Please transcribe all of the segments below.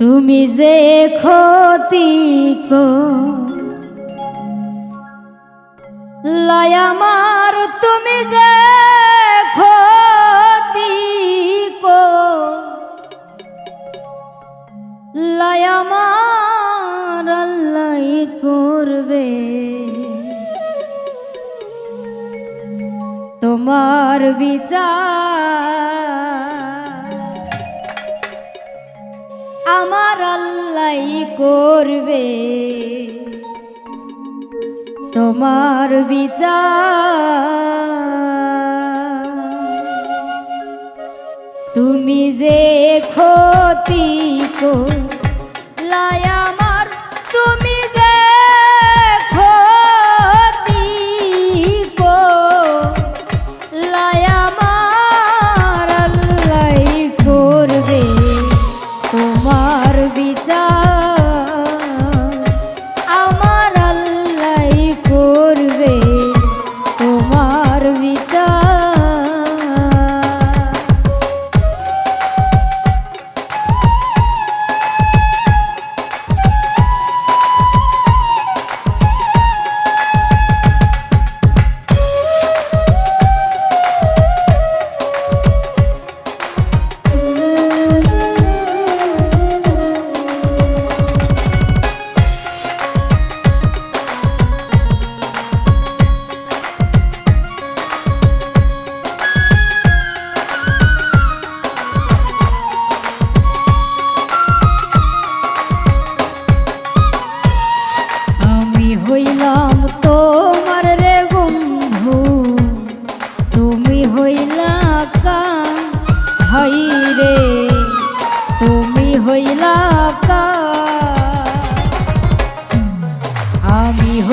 তুমি যে ক্ষতি কো তুমি যে ক্ষতি কো লায়ামার আল্লাহ করবে। তোমার বিচার আমার আল্লাহ করবে। তোমার বিচার। তুমি যে ক্ষতি কো আমার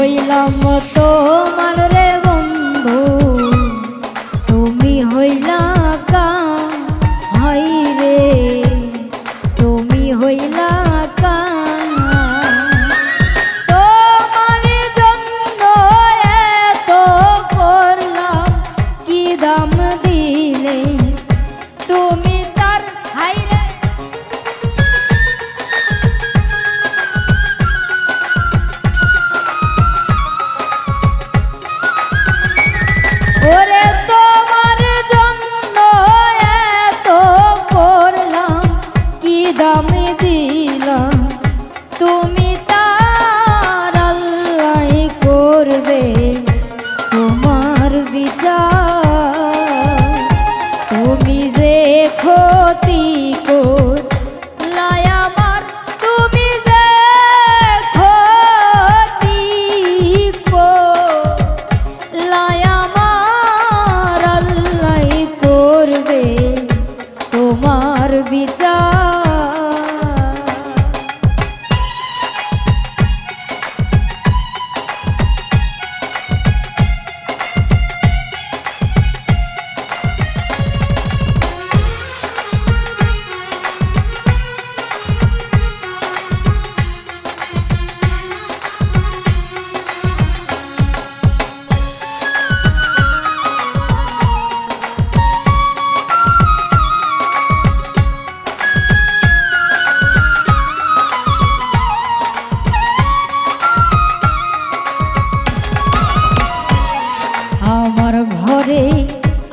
হইলাম তোমার রে বন্ধু। তুমি হইলা কা, হাই রে। তুমি হইলা কা। কি দাম দিলে? তুমি দিলাম তুমি তার আল্লাহ করবে তোমার বিচার। তুমি যে ক্ষতি কর লাই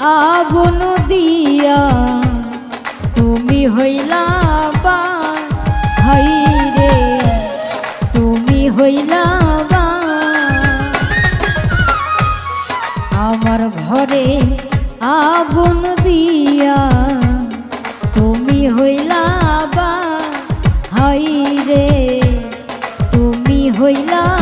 আগুন দিয়া তুমি হইলা বা, হাই রে, তুমি হইলা বা। আমার ঘরে আগুন দিয়া তুমি হইলা বা, হাই রে, তুমি হইলা